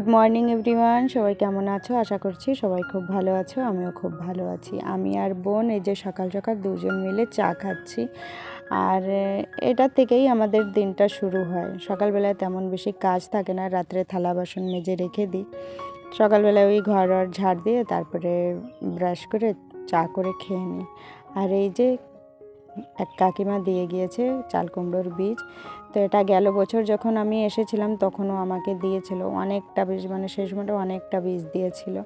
Good morning everyone সবাই কেমন আছো? আশা করছি সবাই খুব ভালো আছো, আমিও খুব ভালো আছি। আমি আর বোন এই যে সকাল সকাল দুজন মিলে চা খাচ্ছি। আর এটা থেকেই আমাদের দিনটা শুরু হয়। সকালবেলায় তেমন বেশি কাজ থাকে না, রাত্রে থালা বাসন মেজে রেখে দিই। সকালবেলায় ওই ঘর ঝাড় দিয়ে তারপরে ব্রাশ করে চা করে খেয়ে নিই। আর এই যে এক কাকিমা দিয়ে গিয়েছে চাল কুমড়োর বীজ। তো এটা গেল বছর যখন আমি এসেছিলাম তখনও আমাকে দিয়েছিল। অনেকটা বীজ মানে সেই সময়টা অনেকটা বীজ দিয়েছিল।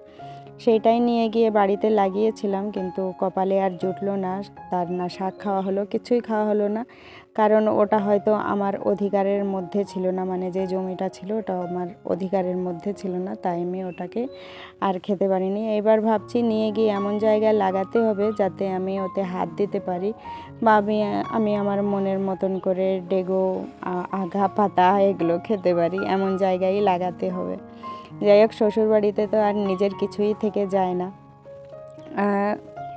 সেইটাই নিয়ে গিয়ে বাড়িতে লাগিয়েছিলাম, কিন্তু কপালে আর জুটলো না। তার না শাক খাওয়া হলো, কিছুই খাওয়া হলো না। কারণ ওটা হয়তো আমার অধিকারের মধ্যে ছিল না মানে যে জমিটা ছিল ওটা আমার অধিকারের মধ্যে ছিল না, তাই আমি ওটাকে আর খেতে পারিনি। এবার ভাবছি নিয়ে গিয়ে এমন জায়গায় লাগাতে হবে যাতে আমি ওতে হাত দিতে পারি বা আমি আমি আমার মনের মতন করে ডেগো আঘা পাতা এগুলো খেতে পারি, এমন জায়গায় লাগাতে হবে। যাই হোক, শ্বশুরবাড়িতে তো আর নিজের কিছুই থেকে যায় না।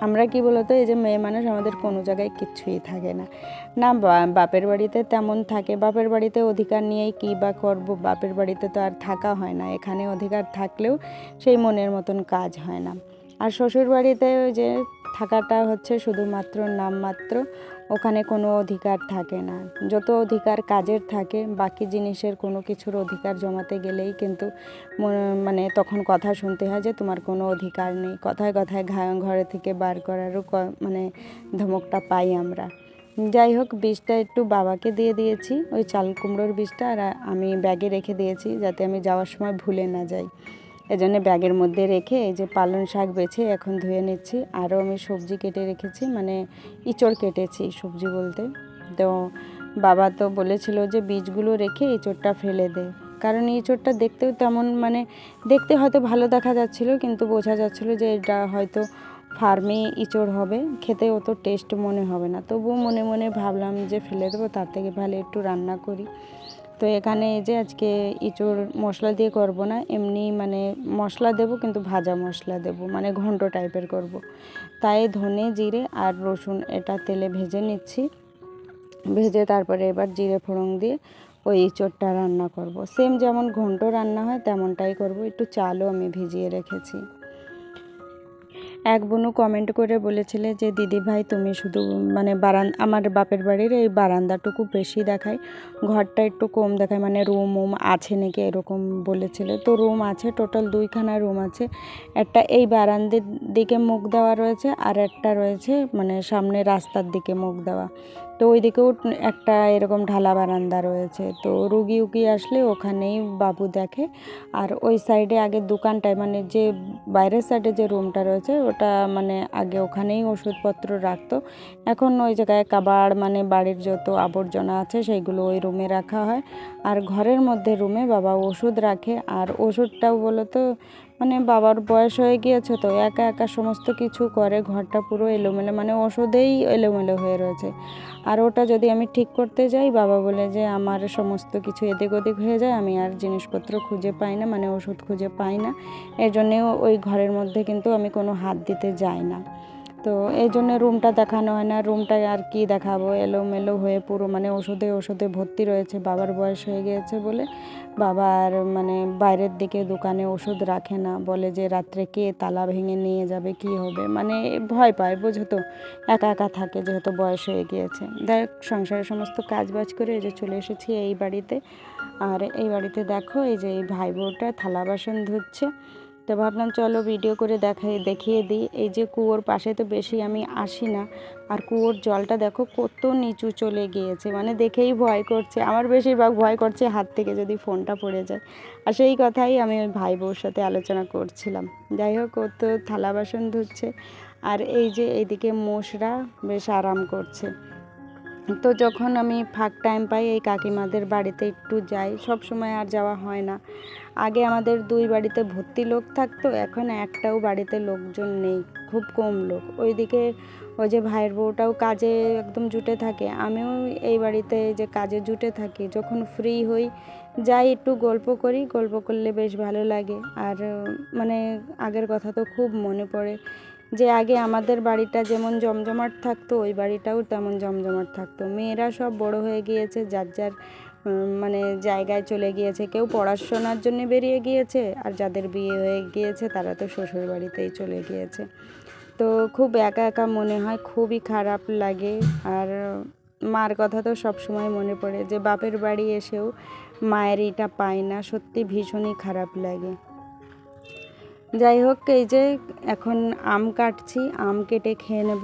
আমরা কি বলতো, এই যে মেয়ে মানুষ আমাদের কোনো জায়গায় কিচ্ছুই থাকে না। না বাপের বাড়িতে তেমন থাকে, বাপের বাড়িতে অধিকার নিয়েই কী বা করব, বাপের বাড়িতে তো আর থাকা হয় না, এখানে অধিকার থাকলেও সেই মনের মতন কাজ হয় না। আর শ্বশুর বাড়িতে যে থাকাটা হচ্ছে শুধুমাত্র নামমাত্র ওখানে কোনো অধিকার থাকে না। যত অধিকার কাজের থাকে, বাকি জিনিসের কোনো কিছুর অধিকার জমাতে গেলেই কিন্তু মানে তখন কথা শুনতে হয় যে তোমার কোনো অধিকার নেই। কথায় কথায় ঘরে থেকে বার করারও মানে ধমকটা পাই আমরা। যাই হোক বীজটা একটু বাবাকে দিয়ে দিয়েছি, ওই চাল কুমড়োর বীজটা আর আমি ব্যাগে রেখে দিয়েছি যাতে আমি যাওয়ার সময় ভুলে না যাই। এজন্য ব্যাগের মধ্যে রেখে এই যে পালং শাক বেছে এখন ধুয়ে নিচ্ছি। আরও আমি সবজি কেটে রেখেছি মানে ইঁচড় কেটেছি সবজি বলতে। তো বাবা তো বলেছিল যে বীজগুলো রেখে ইঁচড়টা ফেলে দে। কারণ ইঁচড়টা দেখতেও তেমন মানে দেখতে হয়তো ভালো দেখা যাচ্ছিল, কিন্তু বোঝা যাচ্ছিল যে এটা হয়তো ফার্মে ইঁচড় হবে। খেতে অত টেস্ট মনে হবে না। তবুও মনে মনে ভাবলাম যে ফেলে দেবো, তার থেকে ভালো একটু রান্না করি। তো এখানে এই যে আজকে ইঁচড় মশলা দিয়ে করব না, এমনি মানে মশলা দেব কিন্তু ভাজা মশলা দেব মানে ঘন্ট টাইপের করব। তাই ধনে জিরে আর রসুন এটা তেলে ভেজে নিচ্ছি ভেজে তারপরে এবার জিরে ফোড়ন দিয়ে ওই ইঁচড়টা রান্না করব। সেম যেমন ঘন্ট রান্না হয় তেমনটাই করব, একটু চালও আমি ভিজিয়ে রেখেছি এক বোনও কমেন্ট করে বলেছিলে যে, দিদি ভাই, তুমি শুধু মানে বারান, আমার বাপের বাড়ির এই বারান্দাটুকু বেশি দেখায়। ঘরটা একটু কম দেখায় মানে রুম উম আছে নাকি এরকম বলেছিলে। তো রুম আছে টোটাল দুইখানা রুম আছে। একটা এই বারান্দার দিকে মুখ দেওয়া রয়েছে আর একটা রয়েছে মানে সামনে রাস্তার দিকে মুখ দেওয়া। তো ওই দিকেও একটা এরকম ঢালা বারান্দা রয়েছে। তো রুগী উগি আসলে ওখানেই বাবু দেখে। আর ওই সাইডে আগে দোকানটায় মানে যে বাইরের সাইডে যে রুমটা রয়েছে, ওটা মানে আগে ওখানেই ওষুধপত্র রাখতো। এখন ওই জায়গায় কাবার মানে বাড়ির যত আবর্জনা আছে, সেইগুলো ওই রুমে রাখা হয়। আর ঘরের মধ্যে রুমে বাবা ওষুধ রাখে। আর ওষুধটাও বলো তো মানে বাবার বয়স হয়ে গিয়েছে তো একা একা সমস্ত কিছু করে, ঘরটা পুরো এলোমেলো মানে ওষুধেই এলোমেলো হয়ে রয়েছে। আর ওটা যদি আমি ঠিক করতে যাই, বাবা বলে যে আমার সমস্ত কিছু এদিক ওদিক হয়ে যায়, আমি আর জিনিসপত্র খুঁজে পাই না মানে ওষুধ খুঁজে পাই না। এর জন্যেও ওই ঘরের মধ্যে কিন্তু আমি কোনো হাত দিতে যাই না। তো এই জন্য রুমটা দেখানো হয় না। রুমটায় আর কি দেখাবো? এলোমেলো হয়ে পুরো মানে ওষুধে ওষুধে ভর্তি রয়েছে, বাবার বয়স হয়ে গিয়েছে বলে। বাবা আর মানে বাইরের দিকে দোকানে ওষুধ রাখে না, বলে যে রাত্রে কে তালা ভেঙে নিয়ে যাবে, কি হবে? মানে ভয় পায়, বোঝো তো? একা একা থাকে যেহেতু বয়স হয়ে গিয়েছে। দেখ সংসারের সমস্ত কাজ বাজ করে এই যে চলে এসেছি এই বাড়িতে। আর এই বাড়িতে দেখো, এই যে এই ভাই বউটা থালা বাসন ধুচ্ছে। তো ভাবলাম, চলো ভিডিও করে দেখাই, দেখিয়ে দিই। এই যে কুয়োর পাশে তো বেশি আমি আসি না। আর কুয়োর জলটা দেখো কত নিচু চলে গিয়েছে মানে দেখেই ভয় করছে। আমার বেশিরভাগ ভয় করছে হাত থেকে যদি ফোনটা পড়ে যায়। আর সেই কথাই আমি ওই ভাই বউর সাথে আলোচনা করছিলাম। যাই হোক, ও তো থালা বাসন ধুচ্ছে। আর এই যে এইদিকে মোষরা বেশ আরাম করছে। তো যখন আমি ফাঁক টাইম পাই, এই কাকিমাদের বাড়িতে একটু যাই, সব সময় আর যাওয়া হয় না। আগে আমাদের দুই বাড়িতে ভর্তি লোক থাকতো, এখন একটাও বাড়িতে লোকজন নেই, খুব কম লোক। ওইদিকে ওই যে ভাইয়ের বউটাও কাজে একদম জুটে থাকে, আমিও এই বাড়িতে যে কাজে জুটে থাকি, যখন ফ্রি হই, যাই একটু গল্প করি, গল্প করলে বেশ ভালো লাগে। আর মানে আগের কথা তো খুব মনে পড়ে যে আগে আমাদের বাড়িটা যেমন জমজমাট থাকতো, ওই বাড়িটাও তেমন জমজমাট থাকতো। মেয়েরা সব বড় হয়ে গিয়েছে, যার যার মানে জায়গায় চলে গিয়েছে। কেউ পড়াশোনার জন্য বেরিয়ে গিয়েছে, আর যাদের বিয়ে হয়ে গিয়েছে, তারা তো শ্বশুর বাড়িতেই চলে গিয়েছে। তো খুব একা একা মনে হয়, খুবই খারাপ লাগে। আর মার কথা তো সব সময় মনে পড়ে যে, বাপের বাড়ি এসেও মায়ের এটা পায় না, সত্যি ভীষণই খারাপ লাগে। যাই হোক, এই যে এখন আম কাটছি, আম কেটে খেয়ে নেব।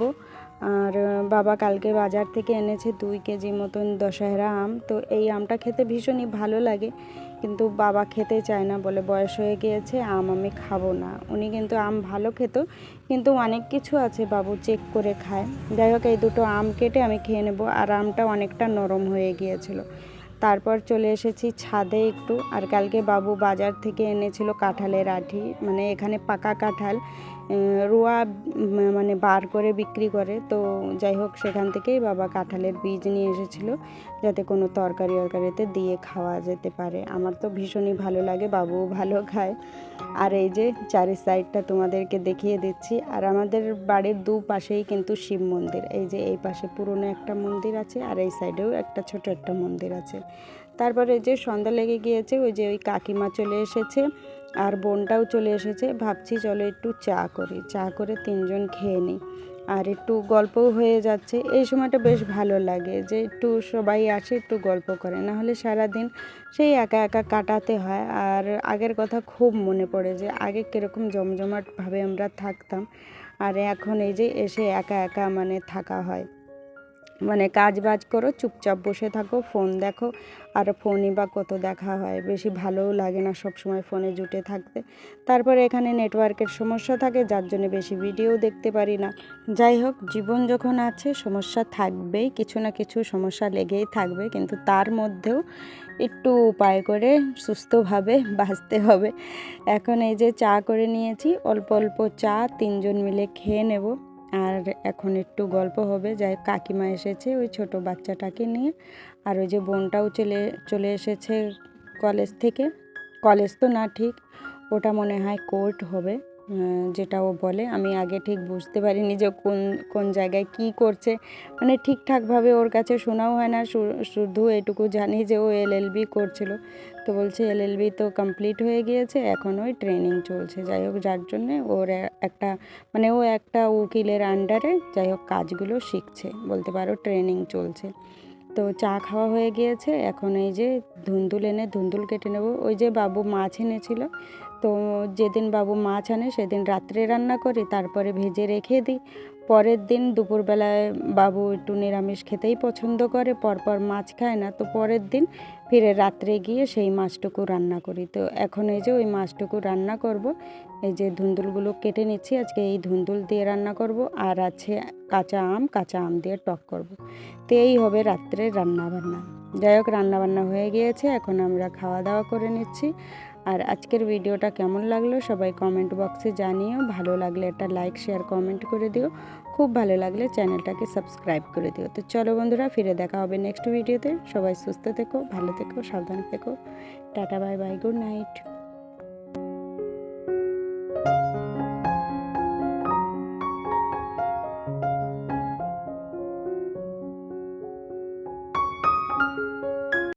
আর বাবা কালকে বাজার থেকে এনেছে দুই কেজি মতন দশহরা আম। তো এই আমটা খেতে ভীষণই ভালো লাগে, কিন্তু বাবা খেতে চায় না বলে বয়স হয়ে গিয়েছে, আম আমি খাব না। উনি কিন্তু আম ভালো খেত, কিন্তু অনেক কিছু আছে বাবু চেক করে খায়। যাই হোক, এই দুটো আম কেটে আমি খেয়ে নেব। আর আমটা অনেকটা নরম হয়ে গিয়েছিল। তারপর চলে এসেছি ছাদে একটু। আর কালকে বাবু বাজার থেকে এনেছিল কাঁঠালের আঠি। মানে এখানে পাকা কাঁঠাল। রোয়া মানে বার করে বিক্রি করে। তো যাই হোক, সেখান থেকেই বাবা কাঁঠালের বীজ নিয়ে এসেছিল, যাতে কোনো তরকারি তরকারিতে দিয়ে খাওয়া যেতে পারে। আমার তো ভীষণই ভালো লাগে, বাবুও ভালো খায়। আর এই যে চারি সাইডটা তোমাদেরকে দেখিয়ে দিচ্ছি, আর আমাদের বাড়ির দু পাশেই কিন্তু শিব মন্দির। এই যে এই পাশে পুরনো একটা মন্দির আছে, আর এই সাইডেও একটা ছোট একটা মন্দির আছে। তারপরে যে সন্ধ্যা লেগে গিয়েছে, ওই যে ওই কাকিমা চলে এসেছে আর বোনটাও চলে এসেছে। ভাবছি চলো একটু চা করি। চা করে তিনজন খেয়ে নিই। আর একটু গল্পও হয়ে যাচ্ছে। এই সময়টা বেশ ভালো লাগে যে একটু সবাই আসে, একটু গল্প করে। না হলে সারাদিন সেই একা একা কাটাতে হয়। আর আগের কথা খুব মনে পড়ে যে আগে কীরকম জমজমাটভাবে আমরা থাকতাম। আর এখন এই যে এসে একা একা মানে থাকা হয়। মানে কাজ বাজ করো, চুপচাপ বসে থাকো, ফোন দেখো আর ফোনই বা কত দেখা হয়, বেশি ভালোও লাগে না সব সময় ফোনে জুটে থাকতে। তারপরে এখানে নেটওয়ার্কের সমস্যা থাকে, যার জন্য বেশি ভিডিও দেখতে পারি না। যাই হোক, জীবন যখন আছে, সমস্যা থাকবেই, কিছু না কিছু সমস্যা লেগেই থাকবে, কিন্তু তার মধ্যেও একটু উপায় করে সুস্থভাবে বাঁচতে হবে। এখন এই যে চা করে নিয়েছি, অল্প অল্প চা, তিনজন মিলে খেয়ে নেব। আর এখন একটু গল্প হবে, যাই কাকিমা এসেছে ওই ছোট বাচ্চাটাকে নিয়ে। আর ওই যে বোনটাও চলে চলে এসেছে কলেজ থেকে। কলেজ তো না ঠিক, ওটা মনে হয় কোর্ট হবে। যেটা ও বলে, আমি আগে ঠিক বুঝতে পারিনি যে কোন কোন জায়গায় কি করছে। মানে ঠিকঠাকভাবে ওর কাছে শোনাও হয় না শুধু এটুকু জানি যে ও এলএলবি করছিল। তো বলছে এলএলবি তো কমপ্লিট হয়ে গিয়েছে, এখন ওই ট্রেনিং চলছে। যাই হোক, যার জন্যে ওর একটা মানে ও একটা উকিলের আন্ডারে যাই হোক, কাজগুলো শিখছে, বলতে পারো ট্রেনিং চলছে। তো চা খাওয়া হয়ে গিয়েছে, এখন এই যে ধুন্দুল এনে ধুন্দুল কেটে নেব। ওই যে বাবু মাছ এনেছিল তো যেদিন বাবু মাছ আনে, সেদিন রাত্রে রান্না করি, তারপরে ভেজে রেখে দিই। পরের দিন দুপুরবেলায় বাবু একটু নিরামিষ খেতেই পছন্দ করে, পরপর মাছ খায় না। তো পরের দিন ফিরে রাত্রে গিয়ে সেই মাছটুকু রান্না করি। তো এখন এই যে ওই মাছটুকু রান্না করব, এই যে ধুন্দুলগুলো কেটে নিচ্ছি, আজকে এই ধুন্দুল দিয়ে রান্না করব, আর আছে কাঁচা আম কাঁচা আম দিয়ে টক করব। তো এই হবে রাত্রে রান্না বান্না যাই হোক, রান্নাবান্না হয়ে গিয়েছে, এখন আমরা খাওয়া দাওয়া করে নিচ্ছি। আর আজকের ভিডিওটা কেমন লাগল সবাই কমেন্ট বক্সে জানিও। ভালো লাগলে একটা লাইক শেয়ার কমেন্ট করে দিও। খুব ভালো লাগলে চ্যানেলটাকে সাবস্ক্রাইব করে দিও। তো চলো বন্ধুরা, ফিরে দেখা হবে নেক্সট ভিডিওতে সবাই সুস্থ থেকো, ভালো থেকো, সাবধান থেকো। Tata bye bye good night